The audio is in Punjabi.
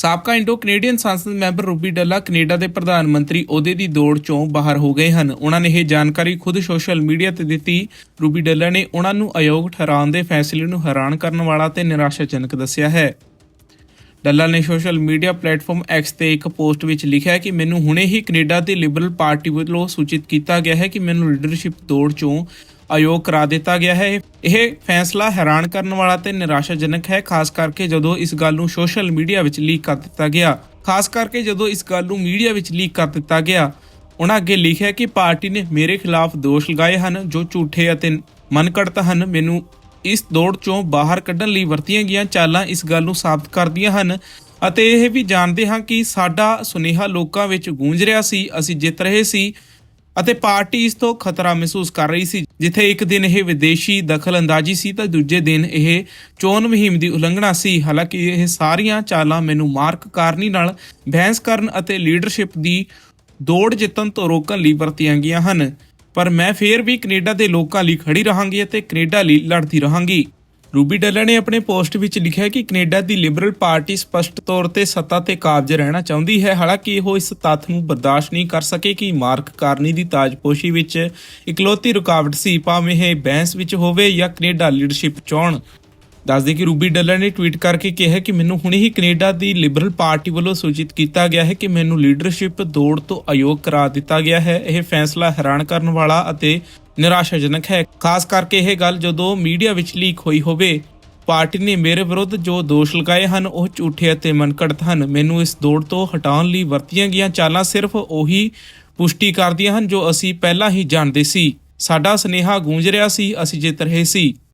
ਸਾਬਕਾ ਇੰਡੋ ਕੈਨੇਡੀਅਨ ਸੰਸਦ ਮੈਂਬਰ ਰੂਬੀ ਡੱਲਾ ਕੈਨੇਡਾ ਦੇ ਪ੍ਰਧਾਨ ਮੰਤਰੀ ਅਹੁਦੇ ਦੀ ਦੌੜ ਚੋਂ ਬਾਹਰ ਹੋ ਗਏ ਹਨ। ਉਹਨਾਂ ਨੇ ਇਹ ਜਾਣਕਾਰੀ ਖੁਦ ਸੋਸ਼ਲ ਮੀਡੀਆ ਤੇ ਦਿੱਤੀ। ਰੂਬੀ ਡੱਲਾ ਨੇ ਉਹਨਾਂ ਨੂੰ ਅਯੋਗ ਠਹਿਰਾਉਣ ਦੇ ਫੈਸਲੇ ਨੂੰ ਹੈਰਾਨ ਕਰਨ ਵਾਲਾ ਤੇ ਨਿਰਾਸ਼ਾਜਨਕ ਦੱਸਿਆ ਹੈ। ਡੱਲਾ ਨੇ ਸੋਸ਼ਲ ਮੀਡੀਆ ਪਲੇਟਫਾਰਮ X ਤੇ ਇੱਕ ਪੋਸਟ ਵਿੱਚ ਲਿਖਿਆ ਕਿ ਮੈਨੂੰ ਹੁਣੇ ਹੀ ਕੈਨੇਡਾ ਦੀ ਲਿਬਰਲ ਪਾਰਟੀ ਵੱਲੋਂ ਸੂਚਿਤ ਕੀਤਾ ਗਿਆ ਹੈ ਕਿ ਮੈਨੂੰ ਲੀਡਰਸ਼ਿਪ ਦੌੜ ਚੋਂ ਅਯੋਗ ਕਰਾ ਦਿੱਤਾ ਗਿਆ ਹੈ। ਇਹ ਫੈਸਲਾ ਹੈਰਾਨ ਕਰਨ ਵਾਲਾ ਤੇ ਨਿਰਾਸ਼ਾਜਨਕ ਹੈ, ਖਾਸ ਕਰਕੇ ਜਦੋਂ ਇਸ ਗੱਲ ਨੂੰ ਸੋਸ਼ਲ ਮੀਡੀਆ ਵਿੱਚ ਲੀਕ ਕਰ ਦਿੱਤਾ ਗਿਆ। ਖਾਸ ਕਰਕੇ ਜਦੋਂ ਇਸ ਗੱਲ ਨੂੰ ਮੀਡੀਆ ਵਿੱਚ ਲੀਕ ਕਰ ਦਿੱਤਾ ਗਿਆ। ਉਹਨਾਂ ਅੱਗੇ ਲਿਖਿਆ ਕਿ ਪਾਰਟੀ ਨੇ ਮੇਰੇ ਖਿਲਾਫ ਦੋਸ਼ ਲਗਾਏ ਹਨ, ਜੋ ਝੂਠੇ ਅਤੇ ਮਨਕੜਤ ਹਨ। ਮੈਨੂੰ ਇਸ ਦੌੜ ਚੋਂ ਬਾਹਰ ਕੱਢਣ ਲਈ ਵਰਤੀਆਂ ਗਈਆਂ ਚਾਲਾਂ ਇਸ ਗੱਲ ਨੂੰ ਸਾਬਤ ਕਰਦੀਆਂ ਹਨ ਅਤੇ ਇਹ ਵੀ ਜਾਣਦੇ ਹਾਂ ਕਿ ਸਾਡਾ ਸੁਨੇਹਾ ਲੋਕਾਂ ਵਿੱਚ ਗੂੰਜ ਰਿਹਾ ਸੀ, ਅਸੀਂ ਜਿੱਤ ਰਹੇ ਸੀ। ਅਤੇ ਪਾਰਟੀ ਇਸ ਤੋਂ ਖਤਰਾ ਮਹਿਸੂਸ ਕਰ ਰਹੀ ਸੀ, ਜਿੱਥੇ ਇੱਕ ਦਿਨ ਇਹ ਵਿਦੇਸ਼ੀ ਦਖਲਅੰਦਾਜ਼ੀ ਸੀ ਤਾਂ ਦੂਜੇ ਦਿਨ ਇਹ ਚੋਣ ਮੁਹਿੰਮ ਦੀ ਉਲੰਘਣਾ ਸੀ। ਹਾਲਾਂਕਿ ਇਹ ਸਾਰੀਆਂ ਚਾਲਾਂ ਮੈਨੂੰ ਮਾਰਕ ਕਾਰਨੀ ਨਾਲ ਬਹਿਸ ਕਰਨ ਅਤੇ ਲੀਡਰਸ਼ਿਪ ਦੀ ਦੌੜ ਜਿੱਤਣ ਤੋਂ ਰੋਕਣ ਲਈ ਵਰਤੀਆਂ ਗਈਆਂ ਹਨ। ਪਰ ਮੈਂ ਫੇਰ ਵੀ ਕੈਨੇਡਾ ਦੇ ਲੋਕਾਂ ਲਈ ਖੜੀ ਰਹਾਂਗੀ ਅਤੇ ਕੈਨੇਡਾ ਲਈ ਲੜਦੀ ਰਹਾਂਗੀ। ਰੂਬੀ ਡੱਲਾ ਨੇ ਆਪਣੇ ਪੋਸਟ ਵਿੱਚ ਲਿਖਿਆ ਕਿ ਕੈਨੇਡਾ ਦੀ ਲਿਬਰਲ ਪਾਰਟੀ ਸਪਸ਼ਟ ਤੌਰ ਤੇ ਸੱਤਾ ਤੇ ਕਾਬਜ ਰਹਿਣਾ ਚਾਹੁੰਦੀ ਹੈ। ਹਾਲਾਂਕਿ ਉਹ ਇਸ ਤੱਥ ਨੂੰ ਬਰਦਾਸ਼ਤ ਨਹੀਂ ਕਰ ਸਕੇ ਕਿ ਮਾਰਕ ਕਾਰਨੀ ਦੀ ਤਾਜਪੋਸ਼ੀ ਵਿੱਚ ਇਕਲੌਤੀ ਰੁਕਾਵਟ ਸੀ, ਭਾਵੇਂ ਇਹ ਬੈਂਸ ਵਿੱਚ ਹੋਵੇ ਜਾਂ ਕੈਨੇਡਾ ਲੀਡਰਸ਼ਿਪ ਚਾਹਣ। ਦੱਸਦੇ ਕਿ ਰੂਬੀ ਡੱਲਰ ਨੇ ਟਵੀਟ ਕਰਕੇ ਕਿਹਾ ਕਿ ਮੈਨੂੰ ਹੁਣੇ ਹੀ ਕੈਨੇਡਾ ਦੀ ਲਿਬਰਲ ਪਾਰਟੀ ਵੱਲੋਂ ਸੂਚਿਤ ਕੀਤਾ ਗਿਆ ਹੈ ਕਿ ਮੈਨੂੰ ਲੀਡਰਸ਼ਿਪ ਦੌੜ ਤੋਂ ਅਯੋਗ ਕਰਾ ਦਿੱਤਾ ਗਿਆ ਹੈ। ਇਹ ਫੈਸਲਾ ਹੈਰਾਨ ਕਰਨ ਵਾਲਾ ਅਤੇ ਨਿਰਾਸ਼ਾਜਨਕ ਹੈ। ਖਾਸ ਕਰਕੇ ਇਹ ਗੱਲ ਜਦੋਂ ਮੀਡੀਆ ਵਿੱਚ ਲੀਕ ਹੋਈ ਹੋਵੇ, ਪਾਰਟੀ ਨੇ ਮੇਰੇ ਵਿਰੁੱਧ ਜੋ ਦੋਸ਼ ਲਗਾਏ ਹਨ, ਉਹ ਝੂਠੇ ਅਤੇ ਮਨਕੜਤ ਹਨ। ਮੈਨੂੰ ਇਸ ਦੌੜ ਤੋਂ ਹਟਾਉਣ ਲਈ ਵਰਤੀਆਂ ਗਈਆਂ ਚਾਲਾਂ ਸਿਰਫ ਉਹੀ ਪੁਸ਼ਟੀ ਕਰਦੀਆਂ ਹਨ ਜੋ ਅਸੀਂ ਪਹਿਲਾਂ ਹੀ ਜਾਣਦੇ ਸੀ। ਸਾਡਾ ਸੁਨੇਹਾ ਗੂੰਜ ਰਿਹਾ ਸੀ, ਅਸੀਂ ਜਿੱਤ ਰਹੇ ਸੀ।